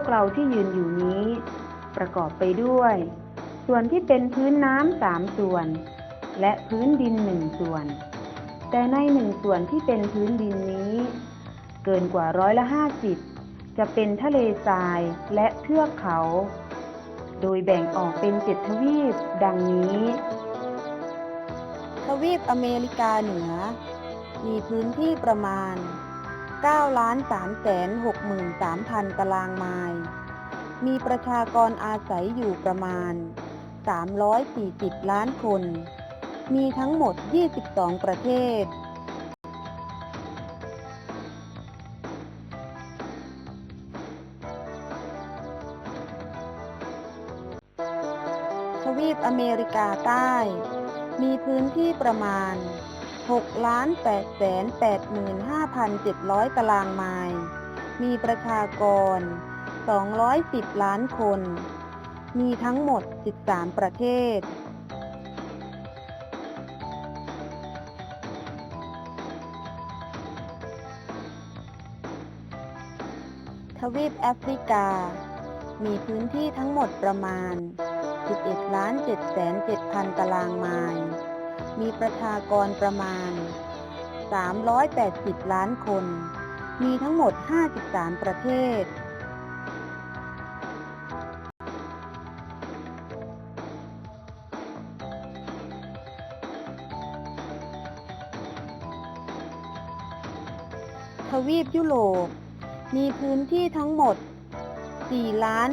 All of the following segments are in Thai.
กเราที่ยืนอยู่นี้ ประกอบไปด้วย ส่วนที่เป็นพื้นน้ำสามส่วน และพื้นดินหนึ่งส่วน แต่ในหนึ่งส่วนที่เป็นพื้นดินนี้ เกินกว่าร้อยละห้าสิบจะเป็นทะเลทรายและเทือกเขา โดยแบ่งออกเป็นเจ็ดทวีปดังนี้ ทวีปอเมริกาเหนือ มีพื้นที่ประมาณ 9ล้าน3แสน63,000 ตารางไมล์ มีประชากรอาศัยอยู่ประมาณ 340 ล้านคน มีทั้งหมด 22 ประเทศ ทวีปอเมริกาใต้ มีพื้นที่ประมาณ 6ล้าน8แสน85,700 ตารางไมล์ มีประชากร 210 ล้านคน มีทั้งหมด 13 ประเทศ ทวีปแอฟริกา มีพื้นที่ทั้งหมดประมาณ 11ล้าน7แสน7,000 ตารางไมล์ มีประชากรประมาณ 380 ล้านคน มีทั้งหมด 53 ประเทศ ทวีปยุโรป มีพื้นที่ทั้งหมด4ล้าน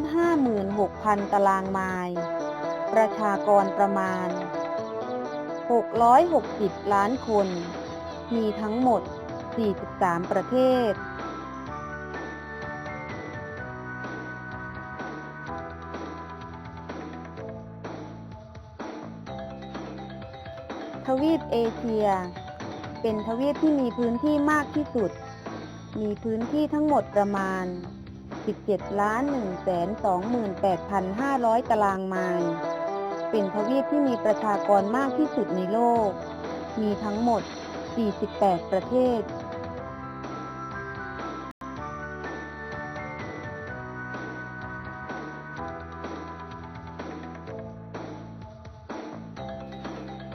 56,000 ตารางไมล์ ประชากรประมาณ 660 ล้านคน มีทั้งหมด 43 ประเทศ ทวีปเอเชีย เป็นทวีปที่มีพื้นที่มากที่สุด มีพื้นที่ทั้งหมดประมาณ 17 ล้าน1แสน28,500 ตารางไมล์ เป็นทวีปที่มีประชากรมากที่สุดในโลก มีทั้งหมด 48 ประเทศ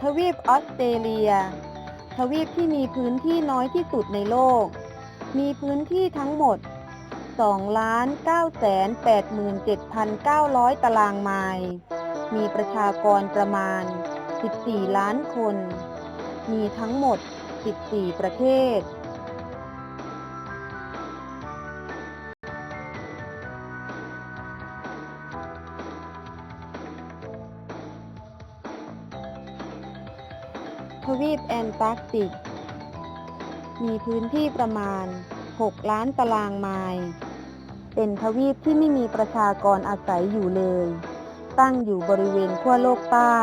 ทวีปออสเตรเลีย ทวีปที่มีพื้นที่น้อยที่สุดในโลก มีพื้นที่ทั้งหมด 2,987,900 ตารางไมล์ มีประชากรประมาณ 14 ล้านคน มีทั้งหมด 14 ประเทศ ทวีปแอนตาร์กติก มีพื้นที่ประมาณ 6 ล้านตารางไมล์ เป็นทวีปที่ไม่มีประชากรอาศัยอยู่เลย ตั้งอยู่บริเวณขั้วโลกใต้